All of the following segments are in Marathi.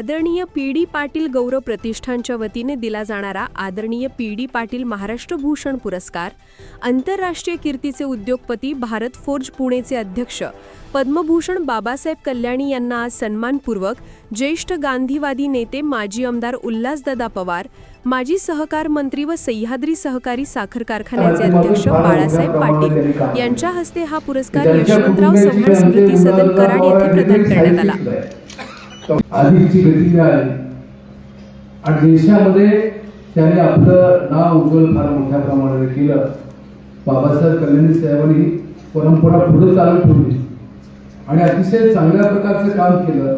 आदरणीय पी डी पाटील गौरव प्रतिष्ठानच्या वतीने दिला जाणारा आदरणीय पी डी पाटील महाराष्ट्र भूषण पुरस्कार आंतरराष्ट्रीय कीर्तीचे उद्योगपती भारत फोर्ज पुणेचे अध्यक्ष पद्मभूषण बाबासाहेब कल्याणी यांना आज सन्मानपूर्वक ज्येष्ठ गांधीवादी नेते माजी आमदार उल्हासदादा पवार माजी सहकार मंत्री व सह्याद्री सहकारी साखर कारखान्याचे अध्यक्ष बाळासाहेब पाटील यांच्या हस्ते हा पुरस्कार यशवंतराव चव्हाण स्मृती सदन कराड येथे प्रदान करण्यात आला. आधीची गती मिळाली आणि देशामध्ये त्याने आपलं नाव उज्ज्वल फार मोठ्या प्रमाणात केलं. बाबासाहेब कल्याणी साहेबांनी परंपरा पुढे चालू ठेवली. आणि अतिशय चांगल्या प्रकारचं काम केलं.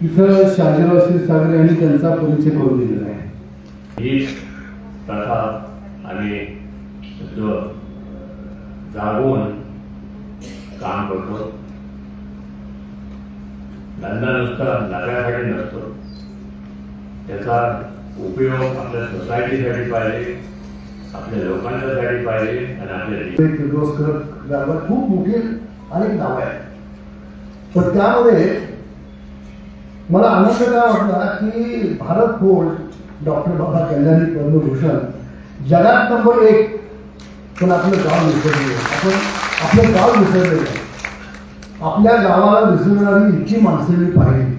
तिथं शाजीराव सागर यांनी त्यांचा परिचय करून दिलेला आहे. ही प्रथा आणि जागून काम करतो धंदा नुसता नव्यासाठी नसतो त्याचा उपयोग आपल्या सोसायटीसाठी पाहिजे आपल्या लोकांच्यासाठी पाहिजे आणि आपल्या किर्लोस्कर गावात खूप मोठे अनेक नाव आहेत. पण त्यामध्ये मला आनंद काय वाटला की भारत फोर्ड डॉक्टर बाबा कल्याणी पद्मभूषण जगात नंबर एक. पण आपलं गाव विसरले आपण आपलं गाव विसरलेलं आहे आपल्या गावाला विसरणारी इतकी माणसं मी पाहिली